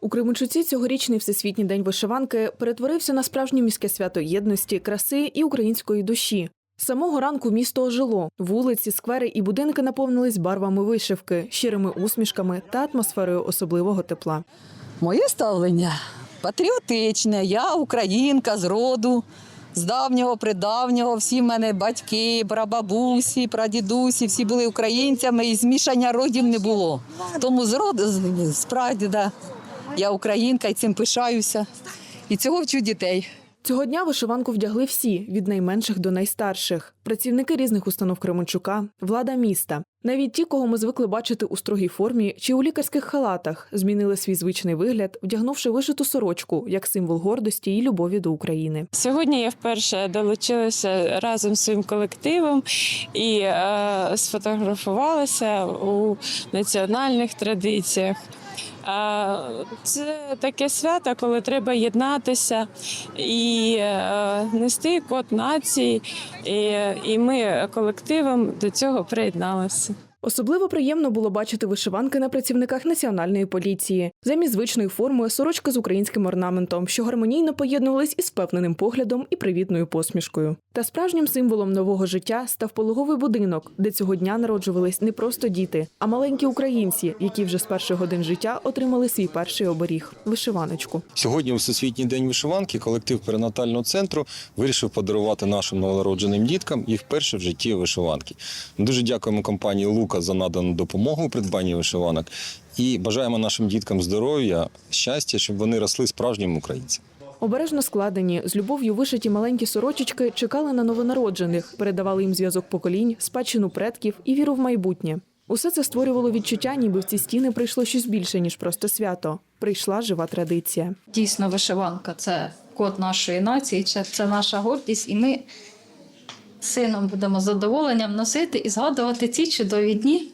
У Кременчуці цьогорічний всесвітній день вишиванки перетворився на справжнє міське свято єдності, краси і української душі. Самого ранку місто ожило. Вулиці, сквери і будинки наповнились барвами вишивки, щирими усмішками та атмосферою особливого тепла. Моє ставлення патріотичне. Я українка з роду, з давнього, придавнього. Всі в мене батьки, прабабусі, прадідусі, всі були українцями, і змішання родів не було. Тому з роду, з прадіда я українка і цим пишаюся. І цього вчу дітей. Цього дня вишиванку вдягли всі від найменших до найстарших, працівники різних установ Кременчука, влада міста. Навіть ті, кого ми звикли бачити у строгій формі чи у лікарських халатах, змінили свій звичний вигляд, вдягнувши вишиту сорочку як символ гордості і любові до України. Сьогодні я вперше долучилася разом з своїм колективом і е, сфотографувалася у національних традиціях. Це таке свято, коли треба єднатися і е, нести код нації, і ми колективом до цього приєдналися. Особливо приємно було бачити вишиванки на працівниках національної поліції. Замість звичної форми сорочка з українським орнаментом, що гармонійно поєднувались із впевненим поглядом і привітною посмішкою. Та справжнім символом нового життя став пологовий будинок, де цього дня народжувались не просто діти, а маленькі українці, які вже з перших годин життя отримали свій перший оберіг вишиваночку. Сьогодні, у Всесвітній день вишиванки, колектив перинатального центру вирішив подарувати нашим новонародженим діткам їх перше в житті вишиванки. Дуже дякуємо компанії Лука за надану допомогу у придбанні вишиванок і бажаємо нашим діткам здоров'я, щастя, щоб вони росли справжніми українцями. Обережно складені, з любов'ю вишиті маленькі сорочечки чекали на новонароджених, передавали їм зв'язок поколінь, спадщину предків і віру в майбутнє. Усе це створювало відчуття, ніби в ці стіни прийшло щось більше ніж просто свято. Прийшла жива традиція. Дійсно, вишиванка це код нашої нації, це, це наша гордість, і ми сином будемо з задоволенням носити і згадувати ці чудові дні.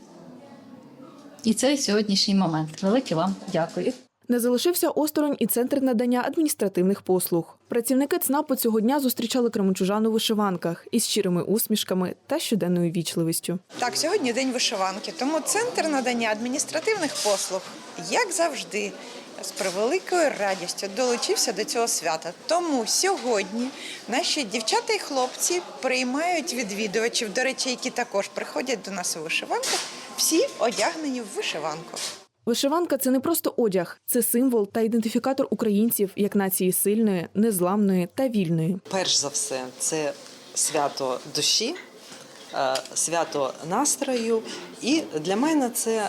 І цей сьогоднішній момент. Велике вам дякую. Не залишився осторонь і центр надання адміністративних послуг. Працівники ЦНАПу цього дня зустрічали кременчужан у вишиванках із щирими усмішками та щоденною вічливістю. Так, сьогодні день вишиванки, тому центр надання адміністративних послуг, як завжди, з превеликою радістю долучився до цього свята. Тому сьогодні наші дівчата і хлопці приймають відвідувачів, до речі, які також приходять до нас у вишиванках, всі одягнені в вишиванку. Вишиванка це не просто одяг, це символ та ідентифікатор українців як нації сильної, незламної та вільної. перш за все, це свято душі, е, свято настрою. І для мене це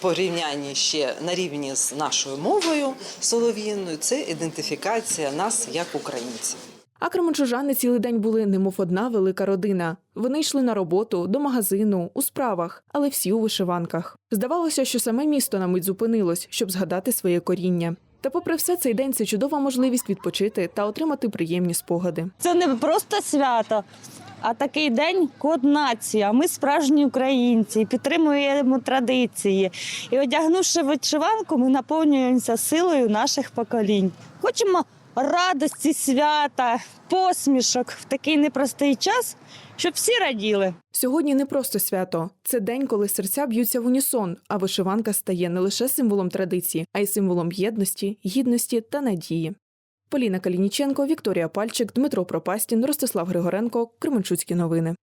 порівняння ще на рівні з нашою мовою солов'їною, це ідентифікація нас як українців. А кременчужани цілий день були немов одна велика родина. Вони йшли на роботу, до магазину, у справах, але всі у вишиванках. Здавалося, що саме місто на мить зупинилось, щоб згадати своє коріння. Та, попри все, цей день це чудова можливість відпочити та отримати приємні спогади. Це не просто свято, а такий день код нації. А Ми справжні українці, підтримуємо традиції. І одягнувши вишиванку, ми наповнюємося силою наших поколінь. Хочемо радості, свята, посмішок в такий непростий час, щоб всі раділи. Сьогодні не просто свято. Це день, коли серця б'ються в унісон, а вишиванка стає не лише символом традиції, а й символом єдності, гідності та надії. Поліна Калініченко, Вікторія Пальчик, Дмитро Пропастін, Ростислав Григоренко, Кременчуцькі новини.